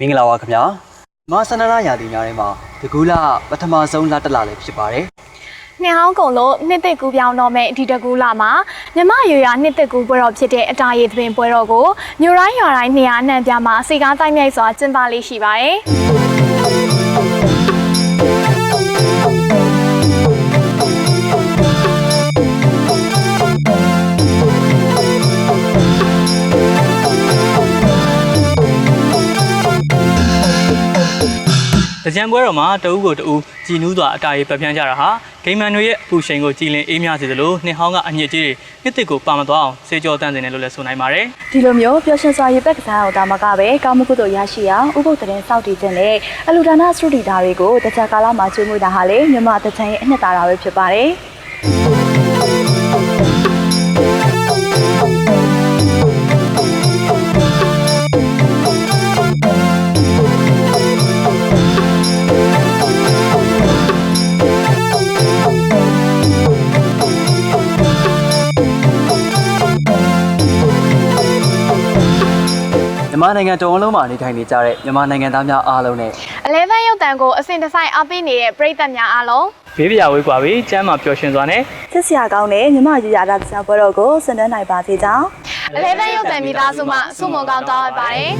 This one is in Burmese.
မင်္ဂလာပါခင်ဗျာမဆန္ဒနာရာသီများထဲမှာတကူလာပထမဆုံးလတစ်လလည်းဖြစ်ပါတယ်နှစ်ဟောင်းကုန်လို့နှစ်သက်ကူပြောင်းတော့မဲ့ဒီတကူလာမှာမြမရွရွနှစ်သက်ကူပွဲတော်ဖြစ်တဲ့အတာရည်သတင်းပွဲတော်ကိုမြို့တိုင်းရွာတိုင်းနေရာအနှံ့ပြားမှာစီကားတိုင်းမြိုက်စွာကျင်းပလေးရှိပါတယ်။ ကြံပွဲတော်မှာတအူးကိုတအူးကြည်နူးစွာအတားရေးပတ်ပြန်းကြတာဟာဂိမ်းမန်တွေရဲ့အပူရှိန်ကိုကြည်လင်အေးမြစေသလိုနှစ်ဟောင်းကအညစ်အကြေးတွေနှစ်တစ်ကိုပါမသွားအောင်စေကြောတန့်စင်တယ်လို့လည်းဆိုနိုင်ပါတယ်ဒီလိုမျိုးပျော်ရွှင်စွာရေပက်ကစားအောင်ဒါမှကပဲကောင်းမှုကုသိုလ်ရရှိအောင်ဥပုသ်တဲ့စောင့်တည်ခြင်းနဲ့အလူဒါနစရုဒီတာတွေကိုတခြားကာလမှာကျွေးမွေးတာဟာလေမြမတချမ်းရဲ့အနှစ်သာရပဲဖြစ်ပါတယ် မြန်မာနိုင်ငံတော်လုံးမှာနေထိုင်နေကြတဲ့မြန်မာနိုင်ငံသားများအားလုံးနဲ့11ရုပ်တံကိုအစဉ်တစိုက်အားပေးနေတဲ့ပရိသတ်များအားလုံးဘေးပြာဝေးကွာပြီးကျမ်းမှာပျော်ရွှင်စွာနဲ့စစ်စရာကောင်းတဲ့မြမရေရာတာတရားပွဲတော်ကိုဆင်နွှဲနိုင်ပါသေးကြောင်း11ရုပ်တံမိသားစုမှစုမုံကောင်းတောင်းရပါတယ်